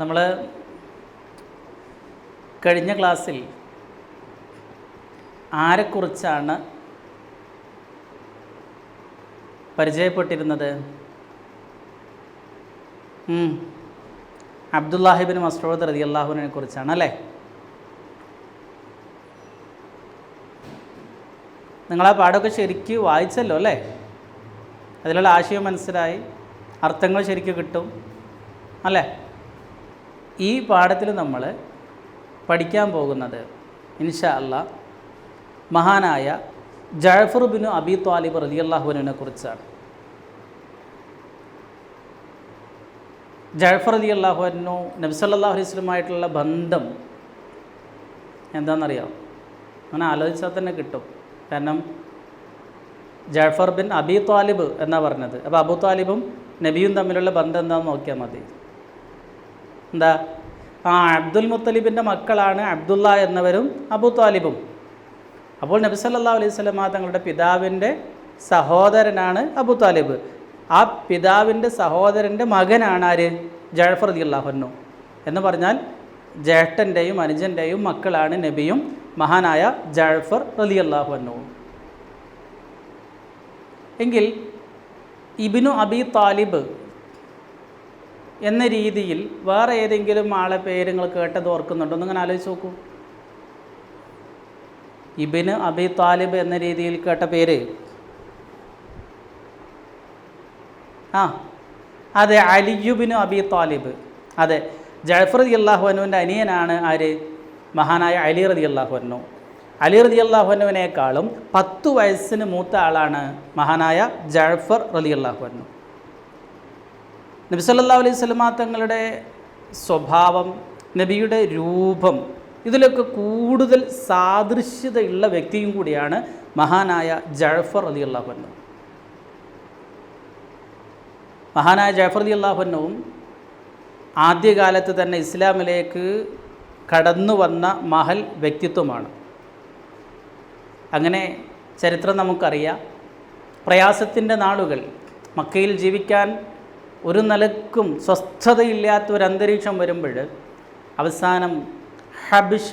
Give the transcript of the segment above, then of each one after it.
നമ്മൾ കഴിഞ്ഞ ക്ലാസ്സിൽ ആരെക്കുറിച്ചാണ് പരിചയപ്പെട്ടിരുന്നത്. അബ്ദുല്ലാഹിബിൻ മസ്റൂദ് റതി അള്ളാഹുവിനെ കുറിച്ചാണ് അല്ലേ? നിങ്ങൾ ആ പാഠമൊക്കെ ശരിക്ക് വായിച്ചല്ലോ അല്ലേ? അതിലുള്ള ആശയം മനസ്സിലായി അർത്ഥങ്ങൾ ശരിക്കും കിട്ടും അല്ലേ? ഈ പാഠത്തിൽ നമ്മൾ പഠിക്കാൻ പോകുന്നത് ഇൻഷാ അല്ല മഹാനായ ജഴഫർ ബിനു അബി ത്വാലിബ് റലി അള്ളാഹുവിനെ കുറിച്ചാണ്. ജഴഫർ അലി അള്ളാഹുവിനു നബ്സല്ലാഹു അലൈഹി സ്വലമായിട്ടുള്ള ബന്ധം എന്താണെന്നറിയാം അങ്ങനെ ആലോചിച്ചാൽ തന്നെ കിട്ടും. കാരണം ജാഫർ ബിൻ അബി ത്വാലിബ് എന്നാണ് പറഞ്ഞത്. അപ്പോൾ അബു ത്വാലിബും നബിയും തമ്മിലുള്ള ബന്ധം എന്താണെന്ന് നോക്കിയാൽ മതി. എന്താ? ആ അബ്ദുൽ മുത്തലിബിന്റെ മക്കളാണ് അബ്ദുള്ള എന്നവരും അബു താലിബും. അപ്പോൾ നബി സല്ലാ അലൈഹി സ്വലമ തങ്ങളുടെ പിതാവിന്റെ സഹോദരനാണ് അബു താലിബ്. ആ പിതാവിന്റെ സഹോദരന്റെ മകനാണ് ആര്? ജഴഫർ അലി അള്ളാഹുന്നു എന്ന് പറഞ്ഞാൽ ജ്യേഷ്ഠന്റെയും അനുജന്റെയും മക്കളാണ് നബിയും മഹാനായ ജഴഫർ റലി അള്ളാഹുവന്നുവും എങ്കിൽ ഇബിനു അബി താലിബ് എന്ന രീതിയിൽ വേറെ ഏതെങ്കിലും ആളെ പേര് നിങ്ങൾ കേട്ടത് ഓർക്കുന്നുണ്ടോ? എന്നിങ്ങനെ ആലോചിച്ച് നോക്കൂ. ഇബിന് അബി താലിബ് എന്ന രീതിയിൽ കേട്ട പേര്. ആ അതെ അലിയുബിനു അബി താലിബ്. അതെ ജഫർ റതി അള്ളാഹുവിനുവിന്റെ അനിയനാണ് ആര്? മഹാനായ അലി റതി അള്ളാഹുവിനു അലി റതി അള്ളാഹുവിനുവിനേക്കാളും പത്തു വയസ്സിന് മൂത്ത ആളാണ് മഹാനായ ജഫർ റലി അള്ളാഹുവിനു നബി സല്ലല്ലാഹു അലൈഹി സ്വലമാ തങ്ങളുടെ സ്വഭാവം നബിയുടെ രൂപം ഇതിലൊക്കെ കൂടുതൽ സാദൃശ്യതയുള്ള വ്യക്തിയും കൂടിയാണ് മഹാനായ ജഴഫർ അലി അള്ളാഹുന്നു മഹാനായ ജഫർ അലി അള്ളാഹുന്നവും ആദ്യകാലത്ത് തന്നെ ഇസ്ലാമിലേക്ക് കടന്നു വന്ന മഹൽ വ്യക്തിത്വമാണ്. അങ്ങനെ ചരിത്രം നമുക്കറിയാം. പ്രയാസത്തിന്റെ നാളുകൾ മക്കയിൽ ജീവിക്കാൻ ഒരു നിലക്കും സ്വസ്ഥതയില്ലാത്ത ഒരു അന്തരീക്ഷം വരുമ്പോൾ അവസാനം ഹബിഷ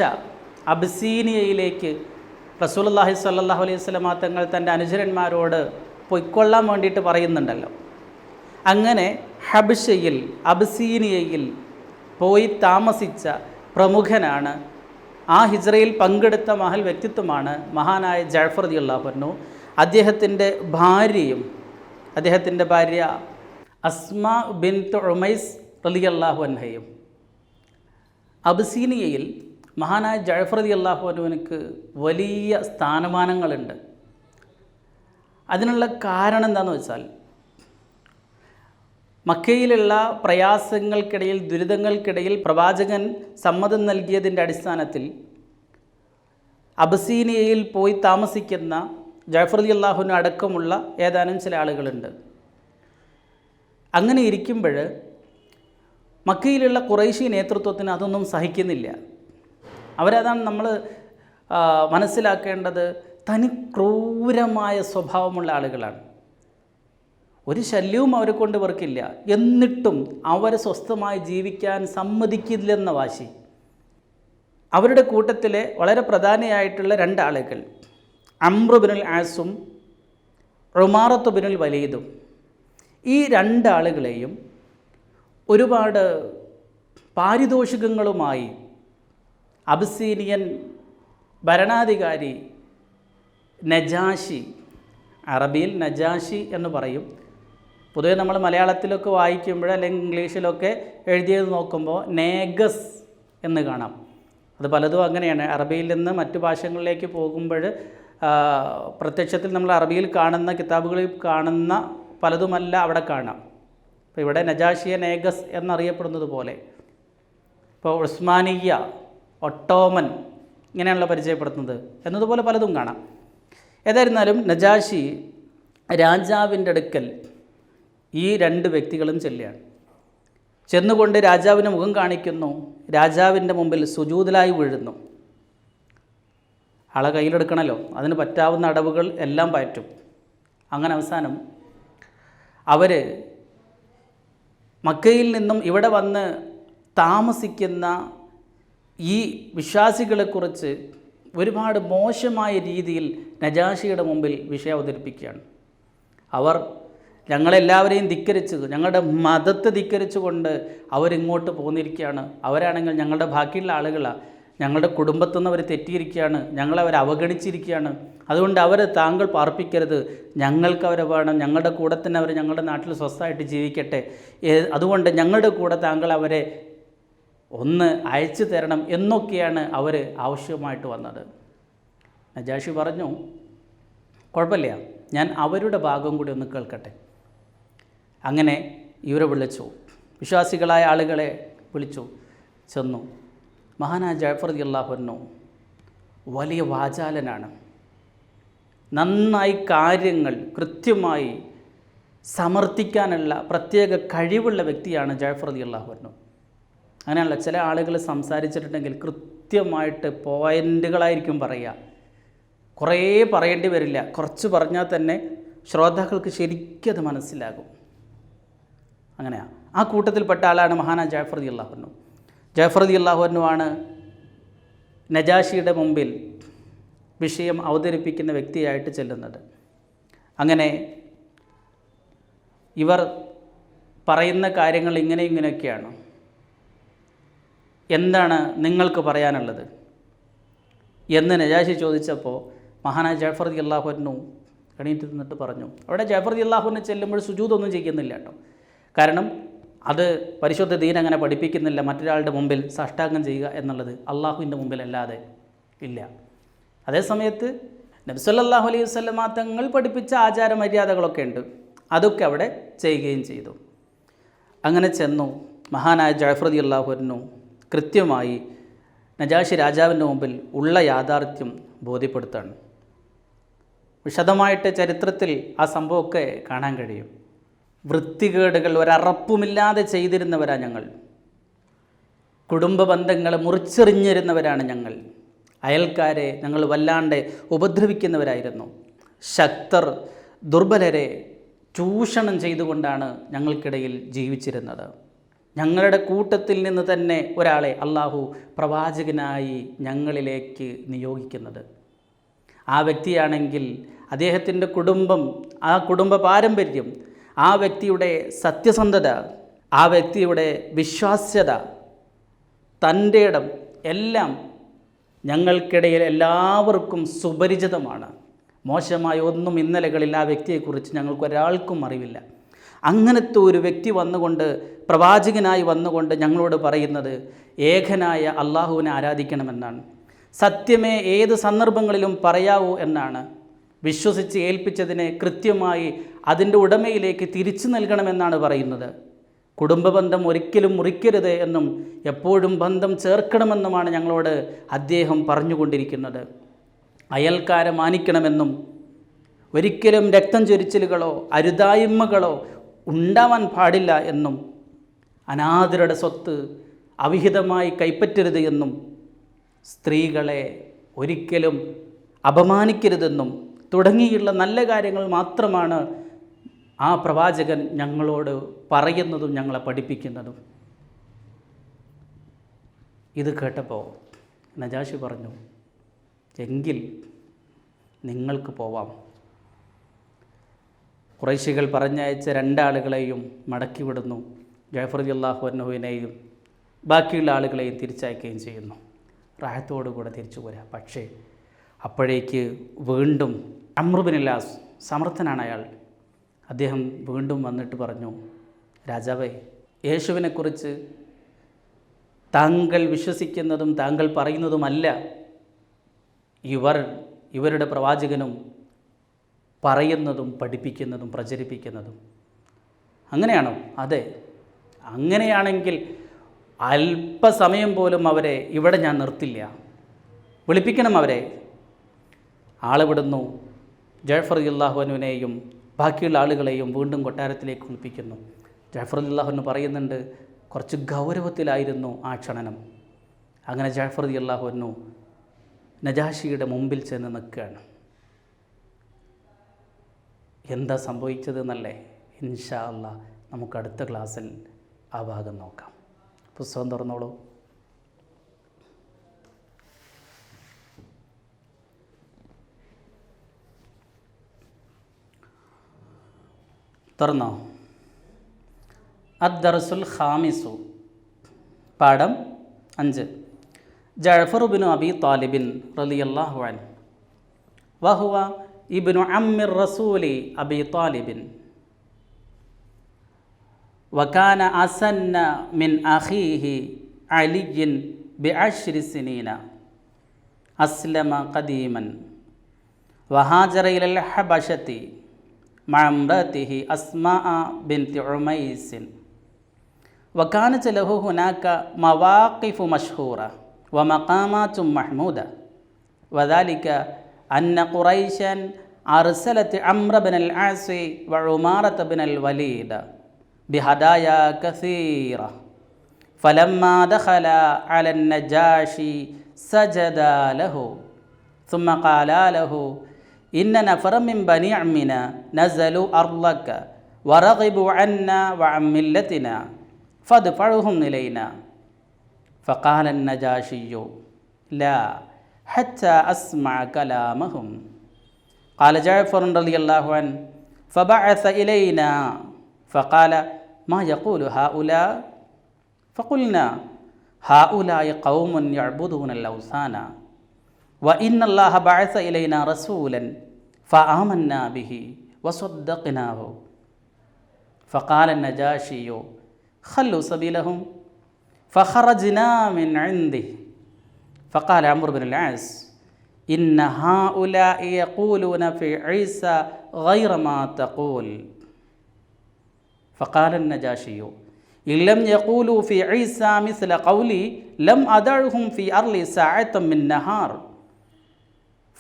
അബ്സീനിയയിലേക്ക് റസൂലുള്ളാഹി സ്വല്ലല്ലാഹു അലൈഹി വസല്ലമ തങ്ങൾ തന്റെ അനുചരന്മാരോട് പൊയ്ക്കൊള്ളാൻ വേണ്ടിയിട്ട് പറയുന്നുണ്ടല്ലോ. അങ്ങനെ ഹബിഷയിൽ അബ്സീനിയയിൽ പോയി താമസിച്ച പ്രമുഖനാണ്. ആ ഹിജ്റയിൽ പങ്കെടുത്ത മഹൽ വ്യക്തിത്വമാണ് മഹാനായ ജാഫർ അള്ളാഹുനു അദ്ദേഹത്തിന്റെ ഭാര്യയും അദ്ദേഹത്തിന്റെ ഭാര്യ അസ്മ ബിൻ ഉമൈസ് റലി അള്ളാഹു അൻഹയും. അബ്സീനിയയിൽ മഹാനായ ജഴഫർ അള്ളാഹു അനുവിനക്ക് വലിയ സ്ഥാനമാനങ്ങളുണ്ട്. അതിനുള്ള കാരണം എന്താണെന്ന് വെച്ചാൽ മക്കയിലുള്ള പ്രയാസങ്ങൾക്കിടയിൽ ദുരിതങ്ങൾക്കിടയിൽ പ്രവാചകൻ സമ്മതം നൽകിയതിന്റെ അടിസ്ഥാനത്തിൽ അബസീനിയയിൽ പോയി താമസിക്കുന്ന ജാഫർ അലി അള്ളാഹുവിന് അടക്കമുള്ള ഏതാനും ചില ആളുകളുണ്ട്. അങ്ങനെ ഇരിക്കുമ്പോൾ മക്കയിലുള്ള കുറേശി നേതൃത്വത്തിന് അതൊന്നും സഹിക്കുന്നില്ല. അവരതാണ് നമ്മൾ മനസ്സിലാക്കേണ്ടത് തനി ക്രൂരമായ സ്വഭാവമുള്ള ആളുകളാണ്. ഒരു ശല്യവും അവരെ കൊണ്ട് ഇവർക്കില്ല എന്നിട്ടും അവർ സ്വസ്ഥമായി ജീവിക്കാൻ സമ്മതിക്കില്ലെന്ന വാശി. അവരുടെ കൂട്ടത്തിലെ വളരെ പ്രധാനിയായിട്ടുള്ള രണ്ടാളുകൾ അമ്രുബിനുൽ ആസും റുമാറത്തുബിനുൽ വലീദും. ഈ രണ്ടാളുകളെയും ഒരുപാട് പാരിതോഷികങ്ങളുമായി അബസീനിയൻ ഭരണാധികാരി നജാഷി അറബിയിൽ നജാഷി എന്ന് പറയും. പൊതുവെ നമ്മൾ മലയാളത്തിലൊക്കെ വായിക്കുമ്പോൾ അല്ലെങ്കിൽ ഇംഗ്ലീഷിലൊക്കെ എഴുതിയത് നോക്കുമ്പോൾ നേഗസ് എന്ന് കാണാം. അത് പലതും അങ്ങനെയാണ്. അറബിയിൽ നിന്ന് മറ്റു ഭാഷകളിലേക്ക് പോകുമ്പോൾ പ്രത്യക്ഷത്തിൽ നമ്മൾ അറബിയിൽ കാണുന്ന കിതാബുകളിൽ കാണുന്ന പലതുമല്ല അവിടെ കാണാം. അപ്പോൾ ഇവിടെ നജാഷിയ നേഗസ് എന്നറിയപ്പെടുന്നത് പോലെ ഇപ്പോൾ ഉസ്മാനിയ ഒട്ടോമൻ ഇങ്ങനെയാണല്ലോ പരിചയപ്പെടുത്തുന്നത്. എന്നതുപോലെ പലതും കാണാം. ഏതായിരുന്നാലും നജാഷി രാജാവിന്റെ അടുക്കൽ ഈ രണ്ട് വ്യക്തികളും ചെല്ലുകയാണ്. ചെന്നുകൊണ്ട് രാജാവിന് മുഖം കാണിക്കുന്നു. രാജാവിന്റെ മുമ്പിൽ സുജൂതലായി വീഴുന്നു. ആളെ കയ്യിലെടുക്കണമല്ലോ അതിന് പറ്റാവുന്ന അടവുകൾ എല്ലാം പറ്റും അങ്ങനെ അവസാനം അവർ മക്കയിൽ നിന്നും ഇവിടെ വന്ന് താമസിക്കുന്ന ഈ വിശ്വാസികളെക്കുറിച്ച് ഒരുപാട് മോശമായ രീതിയിൽ നജാഷിയുടെ മുമ്പിൽ വിഷയം അവതരിപ്പിക്കുകയാണ്. അവർ ഞങ്ങളെല്ലാവരെയും ധിക്കരിച്ച് ഞങ്ങളുടെ മതത്തെ ധിക്കരിച്ചുകൊണ്ട് അവരിങ്ങോട്ട് പോന്നിരിക്കുകയാണ്. അവരാണെങ്കിൽ ഞങ്ങളുടെ ബാക്കിയുള്ള ആളുകളാണ് ഞങ്ങളുടെ കുടുംബത്തു നിന്ന് അവർ തെറ്റിയിരിക്കുകയാണ്. ഞങ്ങളവരെ അവഗണിച്ചിരിക്കുകയാണ്. അതുകൊണ്ട് അവർ താങ്കൾ പാർപ്പിക്കരുത്. ഞങ്ങൾക്ക് അവരെ വേണം. ഞങ്ങളുടെ കൂടെ തന്നെ അവർ ഞങ്ങളുടെ നാട്ടിൽ സ്വസ്ഥമായിട്ട് ജീവിക്കട്ടെ. അതുകൊണ്ട് ഞങ്ങളുടെ കൂടെ താങ്കൾ അവരെ ഒന്ന് അയച്ചു തരണം എന്നൊക്കെയാണ് അവർ ആവശ്യമായിട്ട് വന്നത്. നജാഷി പറഞ്ഞു കുഴപ്പമില്ല. ഞാൻ അവരുടെ ഭാഗം കൂടി ഒന്ന് കേൾക്കട്ടെ. അങ്ങനെ ഇവരെ വിളിച്ചു. വിശ്വാസികളായ ആളുകളെ വിളിച്ചു. ചെന്നു. മഹാനായ ജയഫർ അള്ളാഹുനു വലിയ വാചാലനാണ്. നന്നായി കാര്യങ്ങൾ കൃത്യമായി സമർത്ഥിക്കാനുള്ള പ്രത്യേക കഴിവുള്ള വ്യക്തിയാണ് ജയഫർ അള്ളാഹുനു അങ്ങനെയല്ല ചില ആളുകൾ സംസാരിച്ചിട്ടുണ്ടെങ്കിൽ കൃത്യമായിട്ട് പോയിന്റുകളായിരിക്കും പറയുക. കുറേ പറയേണ്ടി വരില്ല. കുറച്ച് പറഞ്ഞാൽ തന്നെ ശ്രോതാക്കൾക്ക് ശരിക്കും അത് മനസ്സിലാകും. അങ്ങനെയാണ് ആ കൂട്ടത്തിൽപ്പെട്ട ആളാണ് മഹാനാ ജാഫർ അലി അള്ളാഹുനു ജാഫർ അലി അള്ളാഹുവിനുമാണ് നജാഷിയുടെ മുമ്പിൽ വിഷയം അവതരിപ്പിക്കുന്ന വ്യക്തിയായിട്ട് ചെല്ലുന്നത്. അങ്ങനെ ഇവർ പറയുന്ന കാര്യങ്ങൾ ഇങ്ങനെ ഇങ്ങനെയൊക്കെയാണ്. എന്താണ് നിങ്ങൾക്ക് പറയാനുള്ളത്? എന്ന് നജാഷി ചോദിച്ചപ്പോൾ മഹാനായ ജാഫർ അലി അള്ളാഹുനു എണീറ്റ് നിന്നിട്ട് പറഞ്ഞു. അവിടെ ജാഫർ അലി അള്ളാഹുവിനെ ചെല്ലുമ്പോൾ സുജൂതൊന്നും ചെയ്യുന്നില്ല കേട്ടോ. കാരണം അത് പരിശുദ്ധ ദീൻ അങ്ങനെ പഠിപ്പിക്കുന്നില്ല. മറ്റൊരാളുടെ മുമ്പിൽ സാഷ്ടാംഗം ചെയ്യുക എന്നുള്ളത് അള്ളാഹുവിന്റെ മുമ്പിൽ അല്ലാതെ ഇല്ല അതേസമയത്ത് നബ്സല്ലാഹു അലൈഹി വസ്ലമാ തങ്ങൾ പഠിപ്പിച്ച ആചാര മര്യാദകളൊക്കെ ഉണ്ട്. അതൊക്കെ അവിടെ ചെയ്യുകയും ചെയ്തു. അങ്ങനെ ചെന്നു. മഹാനായ ജാഫ്രതി അള്ളാഹുവിനു കൃത്യമായി നജാഷി രാജാവിന്റെ മുമ്പിൽ ഉള്ള യാഥാർത്ഥ്യം ബോധ്യപ്പെടുത്താണ്. വിശദമായിട്ട് ചരിത്രത്തിൽ ആ സംഭവമൊക്കെ കാണാൻ കഴിയും. വൃത്തികേടുകൾ ഒരറപ്പുമില്ലാതെ ചെയ്തിരുന്നവരാണ് ഞങ്ങൾ. കുടുംബ ബന്ധങ്ങളെ മുറിച്ചെറിഞ്ഞിരുന്നവരാണ് ഞങ്ങൾ. അയൽക്കാരെ ഞങ്ങൾ വല്ലാണ്ട് ഉപദ്രവിക്കുന്നവരായിരുന്നു. ശക്തർ ദുർബലരെ ചൂഷണം ചെയ്തുകൊണ്ടാണ് ഞങ്ങൾക്കിടയിൽ ജീവിച്ചിരുന്നത്. ഞങ്ങളുടെ കൂട്ടത്തിൽ നിന്ന് തന്നെ ഒരാളെ അള്ളാഹു പ്രവാചകനായി ഞങ്ങളിലേക്ക് നിയോഗിക്കുന്നത്. ആ വ്യക്തിയാണെങ്കിൽ അദ്ദേഹത്തിന്റെ കുടുംബം ആ കുടുംബ പാരമ്പര്യം ആ വ്യക്തിയുടെ സത്യസന്ധത ആ വ്യക്തിയുടെ വിശ്വാസ്യത തന്റെ ഇടം എല്ലാം ഞങ്ങൾക്കിടയിൽ എല്ലാവർക്കും സുപരിചിതമാണ്. മോശമായ ഒന്നും ഇന്നലകളിൽ ആ വ്യക്തിയെക്കുറിച്ച് ഞങ്ങൾക്ക് ഒരാൾക്കും അറിവില്ല. അങ്ങനത്തെ ഒരു വ്യക്തി വന്നുകൊണ്ട് പ്രവാചകനായി വന്നുകൊണ്ട് ഞങ്ങളോട് പറയുന്നത് ഏകനായ അള്ളാഹുവിനെ ആരാധിക്കണമെന്നാണ്. സത്യമേ ഏത് സന്ദർഭങ്ങളിലും പറയാവൂ എന്നാണ്. വിശ്വസിച്ച് ഏൽപ്പിച്ചതിനെ കൃത്യമായി അതിന്റെ ഉടമയിലേക്ക് തിരിച്ചു നൽകണമെന്നാണ് പറയുന്നത്. കുടുംബബന്ധം ഒരിക്കലും മുറിക്കരുത് എന്നും എപ്പോഴും ബന്ധം ചേർക്കണമെന്നുമാണ് ഞങ്ങളോട് അദ്ദേഹം പറഞ്ഞുകൊണ്ടിരിക്കുന്നത്. അയൽക്കാരെ മാനിക്കണമെന്നും ഒരിക്കലും രക്തം ചൊരിച്ചിലുകളോ അരുതായ്മകളോ ഉണ്ടാവാൻ പാടില്ല എന്നും അനാഥരുടെ സ്വത്ത് അവിഹിതമായി കൈപ്പറ്റരുത് എന്നും സ്ത്രീകളെ ഒരിക്കലും അപമാനിക്കരുതെന്നും തുടങ്ങിയുള്ള നല്ല കാര്യങ്ങൾ മാത്രമാണ് ആ പ്രവാചകൻ ഞങ്ങളോട് പറയുന്നതും ഞങ്ങളെ പഠിപ്പിക്കുന്നതും. ഇത് കേട്ടപ്പോൾ നജാഷി പറഞ്ഞു എങ്കിൽ നിങ്ങൾക്ക് പോവാം. കുറേശികൾ പറഞ്ഞയച്ച രണ്ടാളുകളെയും മടക്കി വിടുന്നു. ജയഫർ അള്ളാഹു അന്നുവിനെയും ബാക്കിയുള്ള ആളുകളെയും തിരിച്ചയക്കുകയും ചെയ്യുന്നു. റാഹത്തോടുകൂടെ തിരിച്ചു പോരാ. പക്ഷേ അപ്പോഴേക്ക് വീണ്ടും അമ്രുബിനില്ലാസ് സമർത്ഥനാണ് അയാൾ. അദ്ദേഹം വീണ്ടും വന്നിട്ട് പറഞ്ഞു രാജാവേ യേശുവിനെക്കുറിച്ച് താങ്കൾ വിശ്വസിക്കുന്നതും താങ്കൾ പറയുന്നതുമല്ല. ഇവർ ഇവരുടെ പ്രവാചകനും പറയുന്നതും പഠിപ്പിക്കുന്നതും പ്രചരിപ്പിക്കുന്നതും. അങ്ങനെയാണോ? അതെ. അങ്ങനെയാണെങ്കിൽ അല്പസമയം പോലും അവരെ ഇവിടെ ഞാൻ നിർത്തില്ല. വിളിപ്പിക്കണം അവരെ. ആളെ വിടുന്നു. ജയഫർ അള്ളാഹുനുവിനെയും ബാക്കിയുള്ള ആളുകളെയും വീണ്ടും കൊട്ടാരത്തിലേക്ക് കുളിപ്പിക്കുന്നു ജാഫർ അള്ളാഹുന് പറയുന്നുണ്ട് കുറച്ച് ഗൗരവത്തിലായിരുന്നു ആ ക്ഷണനം. അങ്ങനെ ജാഫർ അള്ളാഹുനു നജാഷിയുടെ മുമ്പിൽ ചെന്ന് നിൽക്കുകയാണ്. എന്താ സംഭവിച്ചതെന്നല്ലേ? ഇൻഷാ അള്ളാ നമുക്ക് അടുത്ത ക്ലാസ്സിൽ ആ ഭാഗം നോക്കാം. പുസ്തകം തുറന്നോളൂ. തുറന്നോ അദ്ദർസുൽ ഖാമിസു പാഠം അഞ്ച് ജഅഫറുബിനു അബി താലിബിൻ റളിയല്ലാഹു അൻ വഹുവ ഇബ്നു അമ്മിർ റസൂലി അബി താലിബിൻ وكان أسن من أخيه علي بعشر سنين أسلم قديما وهاجر إلى الحبشة مع امرأته أسماء بنت عميس وكانت له هناك مواقف مشهورة ومقامات محمودة وذلك أن قريشا أرسلت عمرو بن العاص وعمارة بن الوليد بهدايا كثيرة فلما دخل على النجاشي سجد له ثم قال له إن نفرا من بني عمنا نزلوا أرضك ورغبوا عنا وعن ملتنا فادفعهم إلينا. فقال النجاشي لا حتى أسمع كلامهم. قال جعفر رضي الله عنه فبعث إلينا. فقال ما يقول هؤلاء؟ فقلنا هؤلاء قوم يعبدون الأوثان. وإن الله بعث إلينا رسولا فآمنا به وصدقناه. فقال النجاشي خلوا سبيلهم. فخرجنا من عنده. فقال عمرو بن العاص إن هؤلاء يقولون في عيسى غير ما تقول. فقال النجاشي إن لم يقولوا في عيسى مثل قولي لم أدعهم في أرض ساعة من نهار.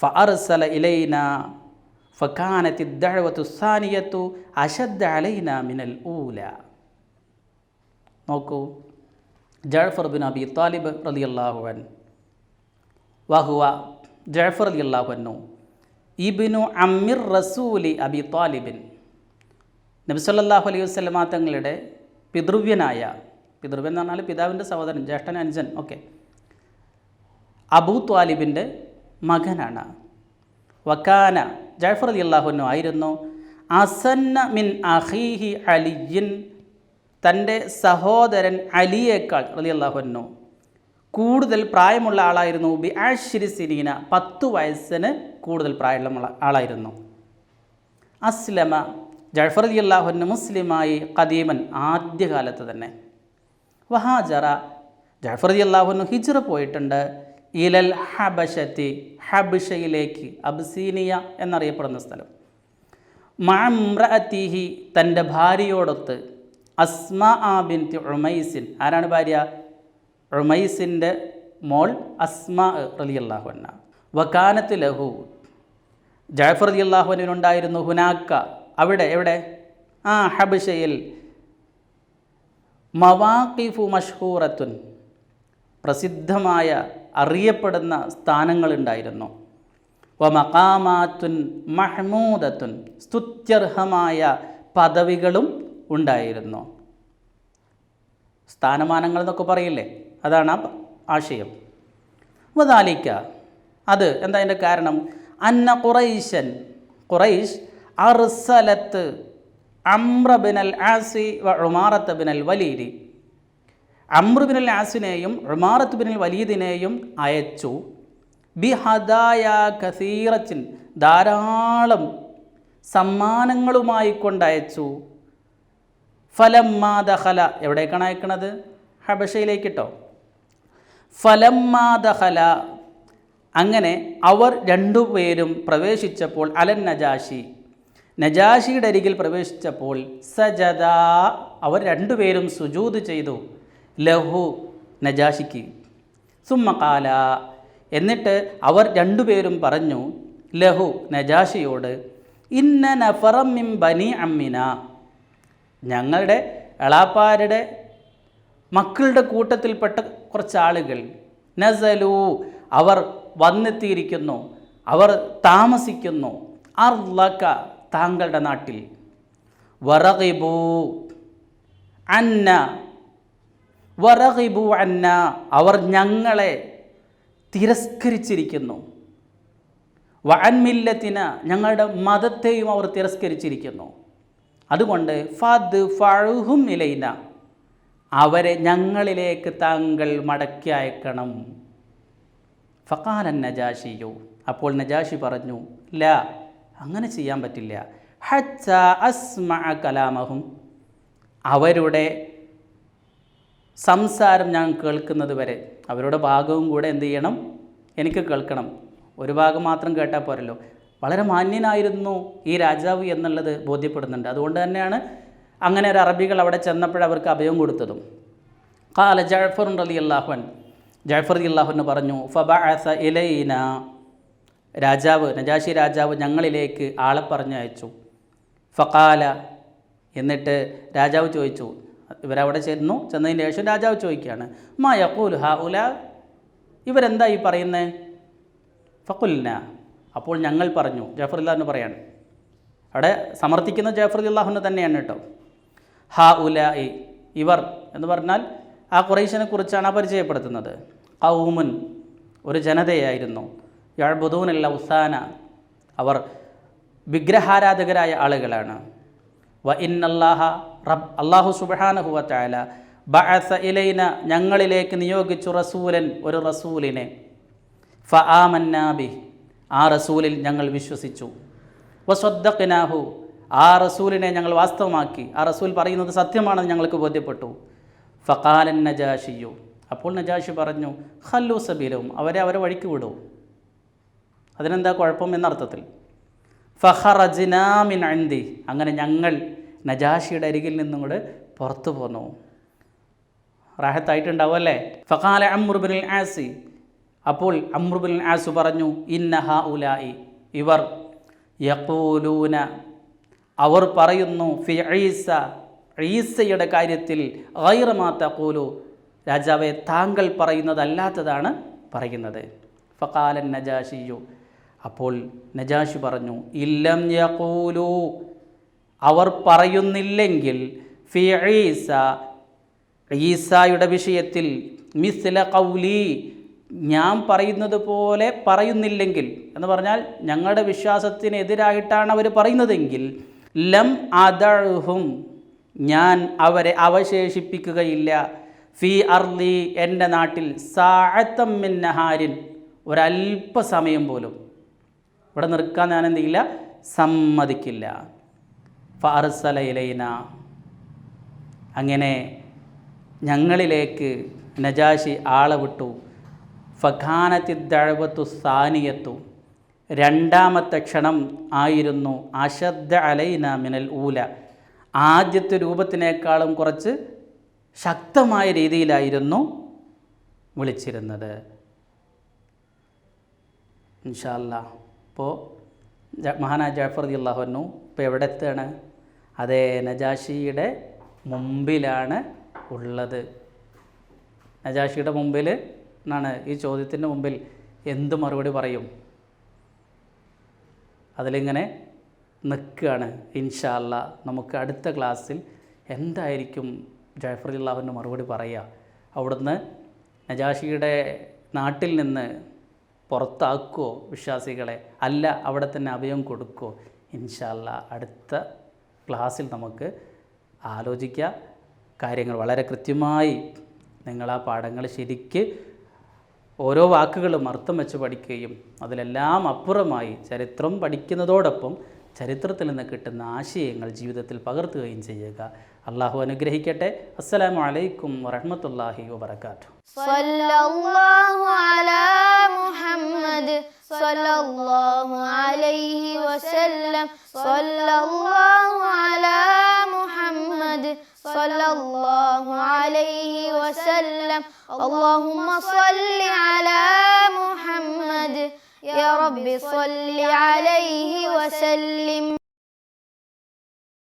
ഫഅർസല ഇലൈന ഫക്കാനത്തി ദഴവത്തു സാനിയത്തു അശദ് അലൈന മിനൽ ഊല. നോക്കൂ ജഴഫർ ബിൻ അബി താലിബ് റലി അള്ളാഹുവൻ വഹുവ ജഴഫർ അലി അള്ളാഹുവന്നു ഇബിനു അമ്മിർ റസൂലി അബി താലിബിൻ. നബിസല്ലാഹു അലൈഹി വസ്ലമ തങ്ങളുടെ പിതൃവ്യനായ പിതൃവ്യൻ എന്ന് പറഞ്ഞാൽ പിതാവിന്റെ സഹോദരൻ ജ്യേഷ്ഠൻ അനുജൻ ഓക്കെ. അബൂ താലിബിന്റെ മകനാണ്. വക്കാന ജാഫർ അലി അള്ളാഹുനു ആയിരുന്നു. അസന്ന മിൻ അഹീഹി അലിയിൻ തന്റെ സഹോദരൻ അലിയേക്കാൾ അലി അള്ളാഹുനു കൂടുതൽ പ്രായമുള്ള ആളായിരുന്നു. ബി ആഷിരി സിനീന പത്തു വയസ്സിന് കൂടുതൽ പ്രായമുള്ള ആളായിരുന്നു. അസ്ലമ ജഫർ അലി അള്ളാഹുന് മുസ്ലിമായി കദീമൻ ആദ്യകാലത്ത് തന്നെ. വഹാജറ ജഫർ അലി അള്ളാഹുന് ഹിജ്റ പോയിട്ടുണ്ട്. ഇലൽ ഹബഷത്തി ഹബിഷയിലേക്ക് അബ്സീനിയ എന്നറിയപ്പെടുന്ന സ്ഥലം. മമ്രഅത്തിഹി തന്റെ ഭാര്യയോടൊത്ത് അസ്മ ആ ബിൻ ഉമൈസിൻ ആരാണ് ഭാര്യ? ഉമൈസിന്റെ മോൾ അസ്മ റലി അള്ളാഹുന്ന വക്കാനത്ത് ലഹു ജാഫർ അലി അള്ളാഹുവിനുണ്ടായിരുന്നു ഹുനാക്ക. അവിടെ എവിടെ? ആ ഹബിഷയിൽ മവാഖിഫു മഷ്ഹൂറത്തുൻ പ്രസിദ്ധമായ അറിയപ്പെടുന്ന സ്ഥാനങ്ങളുണ്ടായിരുന്നു. വ മകാമാത്തുൻ മഹ്മൂദത്തുൻ സ്തുത്യർഹമായ പദവികളും ഉണ്ടായിരുന്നു. സ്ഥാനമാനങ്ങൾ എന്നൊക്കെ പറയില്ലേ? അതാണ് ആ ആശയം. വദാലിക്ക അത് എന്താ അതിന്റെ കാരണം? അന്ന ഖുറൈശൻ ഖുറൈഷ് അർസലത്ത് അമ്ര ബിനൽ ആസി വ ഉമാറത്ത് ബിനൽ വലീരി അമ്രുബിനുൽ ആസിനെയും റുമാറത്ത് അൽ വലീദിനെയും അയച്ചു. ബി ഹദായ കസീറച്ചിൻ ധാരാളം സമ്മാനങ്ങളുമായി കൊണ്ടയച്ചു. ഫലമ്മാ ദഹല എവിടേക്കാണ് അയക്കണത്? ഹബഷയിലേക്ക് കേട്ടോ ഫലമ്മാ ദഹല അങ്ങനെ അവർ രണ്ടുപേരും പ്രവേശിച്ചപ്പോൾ അലൻ നജാഷി നജാഷിയുടെ അരികിൽ പ്രവേശിച്ചപ്പോൾ സജദ അവർ രണ്ടുപേരും സുജൂത് ചെയ്തു. ലഹു നജാഷിക്ക്. സുമ്മകാല എന്നിട്ട് അവർ രണ്ടുപേരും പറഞ്ഞു ലഹു നജാഷിയോട് ഇന്ന നഫറം മിൻ ബനി അമ്മിന. ഞങ്ങളുടെ എളാപ്പാരുടെ മക്കളുടെ കൂട്ടത്തിൽപ്പെട്ട കുറച്ച് ആളുകൾ നസലു അവർ വന്നെത്തിയിരിക്കുന്നു അവർ താമസിക്കുന്നു അർലക താങ്കളുടെ നാട്ടിൽ. വറകിബു അന്ന വറകിബു അന്ന അവർ ഞങ്ങളെ തിരസ്കരിച്ചിരിക്കുന്നു. വഅൻമില്ലത്തിന് ഞങ്ങളുടെ മതത്തെയും അവർ തിരസ്കരിച്ചിരിക്കുന്നു. അതുകൊണ്ട് ഫദ് ഫഴുഹും ഇലൈന അവരെ ഞങ്ങളിലേക്ക് താങ്കൾ മടക്കി അയക്കണം. ഫക്കാലൻ നജാഷിയു അപ്പോൾ നജാഷി പറഞ്ഞു ല അങ്ങനെ ചെയ്യാൻ പറ്റില്ല. ഹച്ച അസ്മ കലാമഹും. അവരുടെ സംസാരം ഞാൻ കേൾക്കുന്നത് വരെ. അവരുടെ ഭാഗവും കൂടെ എന്ത് ചെയ്യണം? എനിക്ക് കേൾക്കണം. ഒരു ഭാഗം മാത്രം കേട്ടാൽ പോരല്ലോ. വളരെ മാന്യനായിരുന്നു ഈ രാജാവ് എന്നുള്ളത് ബോധ്യപ്പെടുന്നുണ്ട്. അതുകൊണ്ട് തന്നെയാണ് അങ്ങനെ ഒരു അറബികൾ അവിടെ ചെന്നപ്പോൾ അവർക്ക് അഭയം കൊടുത്തതും. കാല ജാഫർ അലി അള്ളാഹുൻ ജാഫർ അലി അള്ളാഹുന് പറഞ്ഞു ഫബഅസ ഇലൈന. രാജാവ് നജാഷി രാജാവ് ഞങ്ങളിലേക്ക് ആളെ പറഞ്ഞയച്ചു. ഫക്കാല എന്നിട്ട് രാജാവ് ചോദിച്ചു ഇവരവിടെ ചെന്നു ചെന്നതിന് ശേഷം രാജാവ് ചോദിക്കുകയാണ് മാ യക്കൂൽ ഹ ഉല ഇവരെന്താ ഈ പറയുന്നത് ഫക്കുലിന അപ്പോൾ ഞങ്ങൾ പറഞ്ഞു ജാഫർ അള്ളാഹുന് പറയാണ്. അവിടെ സമർത്ഥിക്കുന്ന ജാഫർ അള്ളാഹുന് തന്നെയാണ് കേട്ടോ. ഹ ഉല ഇവർ എന്ന് പറഞ്ഞാൽ ആ കുറേശിനെ കുറിച്ചാണ് ആ പരിചയപ്പെടുത്തുന്നത്. ഔമുൻ ഒരു ജനതയായിരുന്നു. യഴ്ബുദൂനല്ല ഉസാന. അവർ വിഗ്രഹാരാധകരായ ആളുകളാണ്. വ റബ് അള്ളാഹു സുബാനഹുവ ബഅസ ഇലൈന ഞങ്ങളിലേക്ക് നിയോഗിച്ചു റസൂലൻ ഒരു റസൂലിനെ. ഫ ആമന്നാബി ആ റസൂലിൽ ഞങ്ങൾ വിശ്വസിച്ചു. വസ്വദ്ദഖിനാഹു ആ റസൂലിനെ ഞങ്ങൾ വാസ്തവമാക്കി. ആ റസൂൽ പറയുന്നത് സത്യമാണെന്ന് ഞങ്ങൾക്ക് ബോധ്യപ്പെട്ടു. ഫക്കാലൻ നജാഷിയു. അപ്പോൾ നജാഷി പറഞ്ഞു ഹല്ലു സബീലവും അവരെ അവരെ വഴിക്ക് വിടൂ. അതിനെന്താ കുഴപ്പം എന്നർത്ഥത്തിൽ? ഫഹറജിനാമിൻ അന്തി അങ്ങനെ ഞങ്ങൾ നജാഷിയുടെ അരികിൽ നിന്നും കൂടെ പുറത്തു പോന്നു. റാഹത്തായിട്ടുണ്ടാവും അല്ലേ? ഫഖാല അമ്രുബിൻ ആസി. അപ്പോൾ അമ്രുബിൻ ആസു പറഞ്ഞു ഇന്നഹ ഉലായി ഇവർ യക്കൂലൂന അവർ പറയുന്നു ഫി ഈസ ഈസയുടെ കാര്യത്തിൽ ഗൈറമാ തഖൂലു. രാജാവെ താങ്കൾ പറയുന്നതല്ലാത്തതാണ് പറയുന്നത്. ഫക്കാലൻ നജാഷിയു. അപ്പോൾ നജാഷ് പറഞ്ഞു ഇല്ലം യഖൂലു. അവർ പറയുന്നില്ലെങ്കിൽ ഫി ഈസ. ഈസായുടെ വിഷയത്തിൽ മിസ്ല കൗലി ഞാൻ പറയുന്നത് പോലെ പറയുന്നില്ലെങ്കിൽ എന്ന് പറഞ്ഞാൽ ഞങ്ങളുടെ വിശ്വാസത്തിനെതിരായിട്ടാണ് അവർ പറയുന്നതെങ്കിൽ ലം അദഴുഹും ഞാൻ അവരെ അവശേഷിപ്പിക്കുകയില്ല. ഫി അർലി എന്റെ നാട്ടിൽ സാഴത്തം മിന്നഹാരിൻ നഹാരിൻ. ഒരല്പസമയം പോലും. ഇവിടെ നിർക്കാൻ ഞാൻ എന്ത് ചെയ്യില്ല? സമ്മതിക്കില്ല. ഫാർസല ഇലൈന. അങ്ങനെ ഞങ്ങളിലേക്ക് നജാഷി ആളെ വിട്ടു. ഫഖാനത്തി ദഴവത്തു സാനിയത്തു. രണ്ടാമത്തെ ക്ഷണം ആയിരുന്നു അശദ്ധ അലൈന മിനൽ ഊല. ആദ്യത്തെ രൂപത്തിനേക്കാളും കുറച്ച് ശക്തമായ രീതിയിലായിരുന്നു വിളിച്ചിരുന്നത്. ഇൻഷാല്ല ഇപ്പോൾ മഹാനായ ജാഫർ അലി അള്ളാഹുനു ഇപ്പോൾ എവിടെ എത്തുകയാണ്? അതേ നജാഷിയുടെ മുമ്പിലാണ് ഉള്ളത്. നജാഷിയുടെ മുമ്പിൽ എന്നാണ് ഈ ചോദ്യത്തിന്റെ മുമ്പിൽ എന്ത് മറുപടി പറയും? അതിലിങ്ങനെ നിൽക്കുകയാണ്. ഇൻഷാല്ല നമുക്ക് അടുത്ത ക്ലാസ്സിൽ എന്തായിരിക്കും ജാഫർ അള്ളാഹുവിന്റെ മറുപടി പറയുക? അവിടുന്ന് നജാഷിയുടെ നാട്ടിൽ നിന്ന് പുറത്താക്കുമോ വിശ്വാസികളെ? അല്ല അവിടെ തന്നെ അഭയം കൊടുക്കുമോ ഇൻഷാല്ല അടുത്ത ക്ലാസ്സിൽ നമുക്ക് ആലോചിക്കുക കാര്യങ്ങൾ വളരെ കൃത്യമായി നിങ്ങൾ ആ പാഠങ്ങൾ ശരിക്ക് ഓരോ വാക്കുകളും അർത്ഥം വെച്ച് പഠിക്കുകയും അതിലെല്ലാം അപ്പുറമായി ചരിത്രം പഠിക്കുന്നതോടൊപ്പം ചരിത്രത്തിൽ നിന്ന് കിട്ടുന്ന ആശയങ്ങൾ ജീവിതത്തിൽ പകർത്തുകയും ചെയ്യുക. അള്ളാഹു അനുഗ്രഹിക്കട്ടെ. അസ്സലാമു അലൈക്കും വറഹമത്തല്ലാഹി വാത്തു മുഹമ്മദ് സല്ലല്ലാഹു അലൈഹി വസല്ലം. സല്ലല്ലാഹു അലാ മുഹമ്മദ് സല്ലല്ലാഹു അലൈഹി വസല്ലം. അല്ലാഹുമ്മ സല്ലി അലാ മുഹമ്മദ് يا رب صل عليه وسلم.